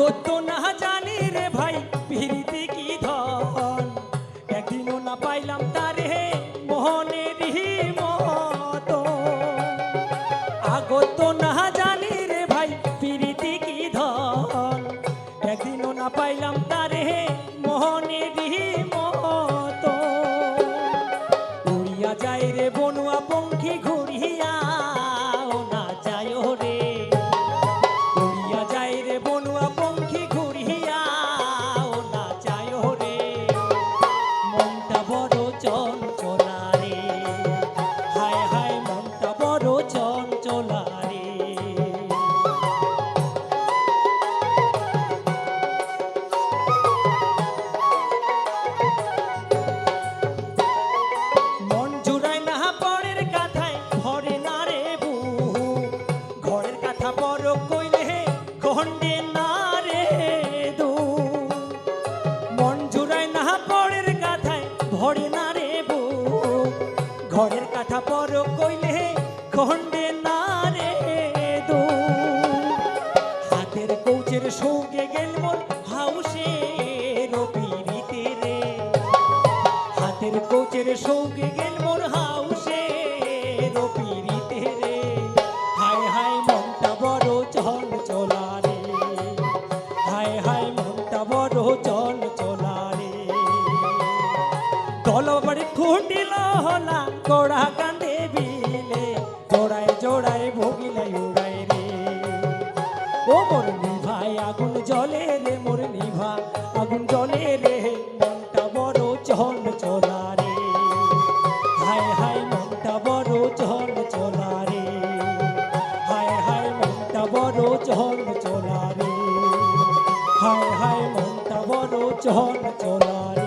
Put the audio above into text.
আগত না জানি রে ভাই পিড়িতে কি ধন? একদিনও না পাইলাম তারে মোহনের মত আগত না জানি রে ভাই পিড়িতে কি ধন? একদিনও না পাইলাম তারে খন্ডে না রে দু। হাতের কৌচের সৌগে গেল মোর হাউসে রবিরিতে রে। হাতের কোচের সৌকে গেল মোর হাউসে রপিরিতে রে। হায় হায় মনটা বড় চল চলা রে। হায় হায় মনটা বড় চল চলা রে। দলবাড়ি খুঁটিল হলা কোড়া জোড়ায় জোড়ায় ভোগিলে উড়াই রে। ও মোর নিভাই আগুন জ্বলে রে মোর নিভা, আগুন জ্বলে রে, মনটা বড় চল চলা রে। হায় হায় মনটা বড় চল চলা রে। হায় হায় মনটা বড় চল চলা রে। হায় হায় মনটা বড় চল চলা রে।